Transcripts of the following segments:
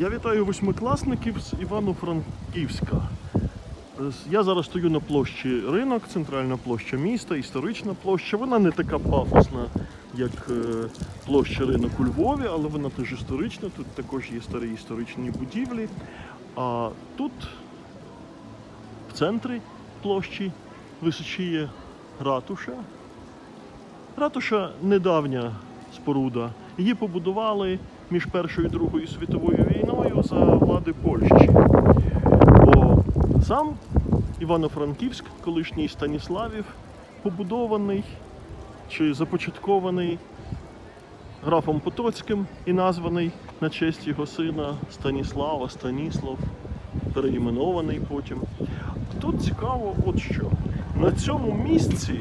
Я вітаю восьмикласників з Івано-Франківська. Я зараз стою на площі ринок, центральна площа міста, історична площа. Вона не така пафосна, як е, площа ринок у Львові, але вона теж історична. Тут також є старі історичні будівлі. А тут, в центрі площі, височіє ратуша. Ратуша недавня споруда. Її побудували між Першою і Другою світовою війною за влади Польщі. Бо сам Івано-Франківськ, колишній Станіславів, побудований чи започаткований графом Потоцьким і названий на честь його сина Станіслава, Станіслав, переіменований потім. Тут цікаво, от що. На цьому місці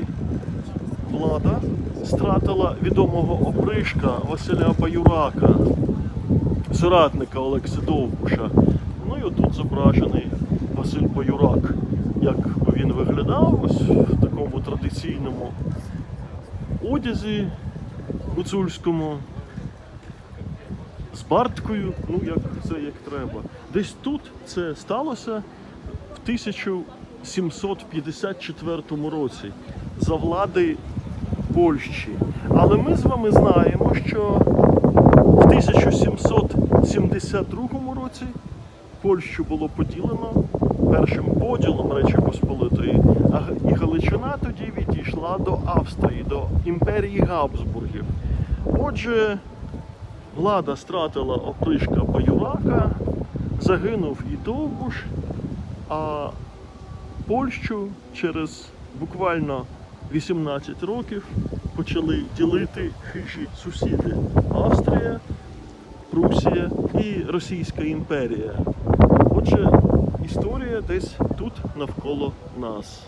влада стратила відомого опришка Василя Баюрака, соратника Олекси Довбуша. Ну і отут зображений Василь Баюрак. Як він виглядав ось в такому традиційному одязі гуцульському, з барткою, ну як це як треба. Десь тут це сталося в 1754 році за влади Польщі. Але ми з вами знаємо, що в 1772 році Польщу було поділено першим поділом Речі Посполитої, і Галичина тоді відійшла до Австрії, до імперії Габсбургів. Отже, влада стратила опришка Баюрака, загинув і Довбуш, а Польщу через буквально 18 років почали ділити хижі сусіди Австрія, Прусія і Російська імперія. Отже, історія десь тут навколо нас.